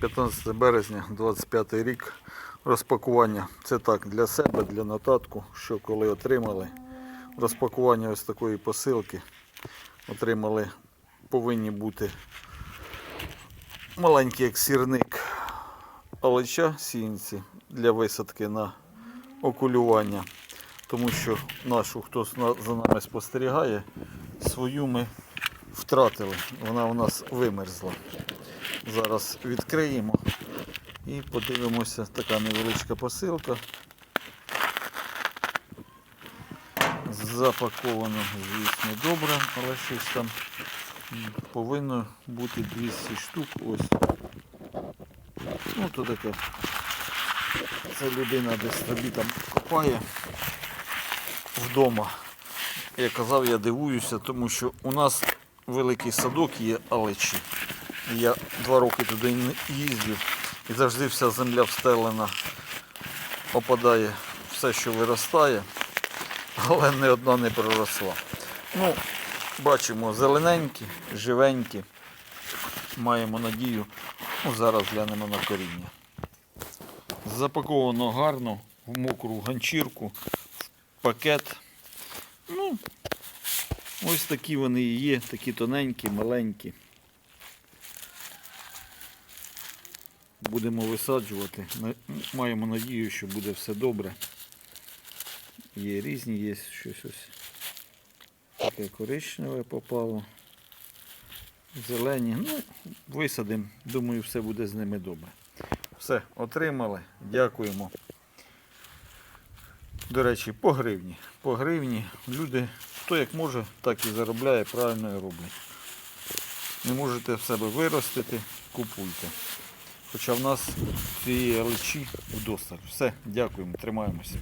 15 березня, 25 рік. Розпакування. Це так для себе, для нотатку, що коли отримали. Розпакування ось такої посилки. Отримали, повинні бути маленький як сірник алеча сінці для висадки на окулювання. Тому що нашу, хто за нами спостерігає, свою ми втратили. Вона у нас вимерзла. Зараз відкриємо і подивимося, така невеличка посилка. Запаковано, звісно, добре, але щось там повинно бути 200 штук. Ось. Ну, то таке. Це людина десь собі там копає вдома. Я казав, я дивуюся, тому що у нас великий садок є алечі. Я два роки туди не їздив і завжди вся земля встелена, опадає все, що виростає, але ні одна не проросла. Ну, бачимо, зелененькі, живенькі. Маємо надію. Ну, зараз глянемо на коріння. Запаковано гарно в мокру ганчірку, в пакет. Ну, ось такі вони і є, такі тоненькі, маленькі. Будемо висаджувати. Маємо надію, що буде все добре. Є різні, є щось ось таке коричневе попало. Зелені. Ну, висадимо. Думаю, все буде з ними добре. Все, отримали. Дякуємо. До речі, по гривні. По гривні люди, хто як може, так і заробляє, правильно і роблять. Не можете в себе виростити, купуйте. Хоча в нас цієї речі вдосталь. Все, дякуємо, тримаємося.